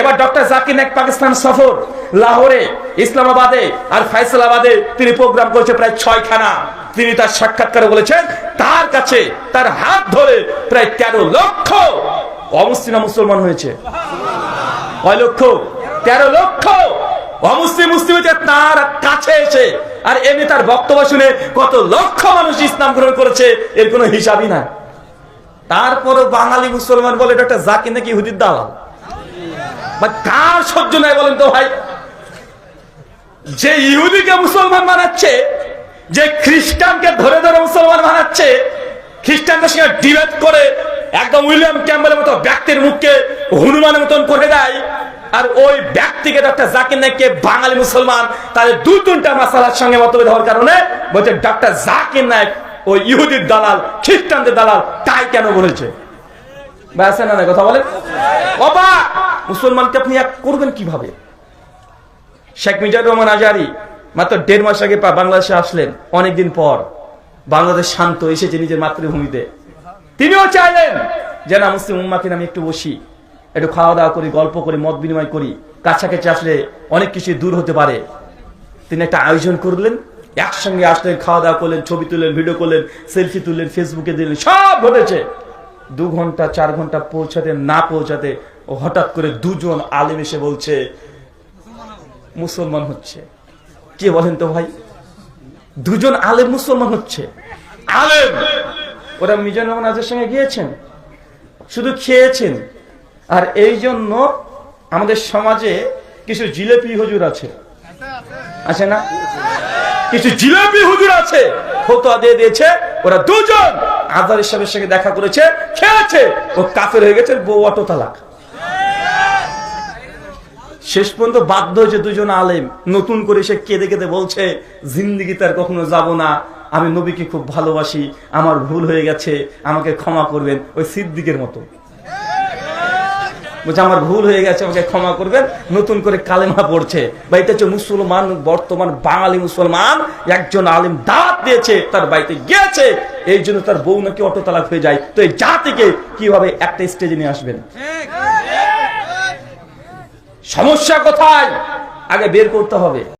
এবার ডক্টর জাকির নাইক পাকিস্তান সফর, লাহোরে, ইসলামাবাদে আর ফাইসালাবাদে তিনি প্রোগ্রাম করেছে প্রায় ছয়খানা। তিনি তার সাক্ষাৎকারে বলেছেন, তার কাছে তার হাত ধরে প্রায় তেরো লক্ষ অমুসলিম মুসলমান হয়েছে। কয় লক্ষ? তেরো লক্ষ অমুসলিম মুসলিম হয়েছে, তার কাছে এসে। আর এমনি তার বক্তব্য শুনে কত লক্ষ মানুষ ইসলাম গ্রহণ করেছে, এর কোনো হিসাবই না তারপরও বাঙালি মুসলমান বলে ডক্টর জাকির নাকি হুদির দালাল? কার সহ্য নাই বলেন তো ভাই? যে ইহুদিকে মুসলমান বানাচ্ছে, যে খ্রিস্টানকে ধরে ধরে মুসলমান বানাচ্ছে, খ্রিস্টানদের সঙ্গে ডিবেট করে একদম উইলিয়াম ক্যাম্বেলের মতো ব্যক্তির মুখকে হনুমানের মতন করে দেয়, আর ওই ব্যক্তিকে ডক্টর জাকির নাইককে বাঙালি মুসলমান তাদের দু তিনটা মাসালার সঙ্গে মতভেদ হওয়ার কারণে বলছে ডক্টর জাকির নাইক ওই ইহুদির দালাল, খ্রিস্টানদের দালাল, তাই কেন বলেছে? ব্যাস না কথা বলেন? বাবা মুসলমানকে আপনি এক করবেন কীভাবে? শেখ মিজানুর রহমান আজারি মাত্র দেড় মাস আগে বাংলাদেশে আসলেন অনেকদিন পর। বাংলাদেশ শান্ত এসেছে নিজের মাতৃভূমিতে। তিনিও চাইলেন যে, না, মুসলিম উম্মাকে আমি একটু বসি, একটু খাওয়া দাওয়া করি, গল্প করি, মত বিনিময় করি, কাছাকাছি আসলে অনেক কিছু দূর হতে পারে। তিনি একটা আয়োজন করলেন, একসঙ্গে আসলেন খাওয়া দাওয়া করলেন, ছবি তুললেন, ভিডিও করলেন, সেলফি তুললেন, ফেসবুকে দিলেন, সব ঘটেছে। দু ঘণ্টা, চার ঘণ্টা পৌঁছাতে, না পৌঁছাতে হঠাৎ করে দুজন আলেম এসে বলছে মুসলমান হচ্ছে। কে বলেন তো ভাই? দুজন আলেম মুসলমান হচ্ছে। আলেম! ওরা মিজানুর রহমান আজের সঙ্গে গিয়েছেন শুধু খেয়েছেন। আর এই জন্য আমাদের সমাজে কিছু জিলেপি হুজুর আছে। আছে না? কিছু জিলেপি হুজুর আছে ফতোয়া দিয়ে দিয়েছে ওরা দুজন আজার সাহেবের সঙ্গে দেখা করেছে খেয়েছে। ও কাফের হয়ে গেছে বউ অটো তালাক শেষ পর্যন্ত বাধ্য হয়েছে দুজন আলেম নতুন করে সে কেঁদে কেঁদে বলছে, জিন্দিগি তার কখনো যাব না। আমি নবীকে খুব ভালোবাসি। আমার ভুল হয়ে গেছে। আমাকে ক্ষমা করবেন। ওই সিদ্দিকের মতো। বলছে, আমার ভুল হয়ে গেছে। আমাকে ক্ষমা করবেন। নতুন করে কালেমা পড়ছে। বা এটা হচ্ছে মুসলমান, বর্তমান বাঙালি মুসলমান, একজন আলিম দাঁত দিয়েছে, তার বাড়িতে গিয়েছে। এই জন্য তার বউ নাকি অটো তালাক হয়ে যায়। তো এই জাতিকে কীভাবে একটা স্টেজে নিয়ে আসবেন? সমস্যা কোথায়? আগে বের করতে হবে।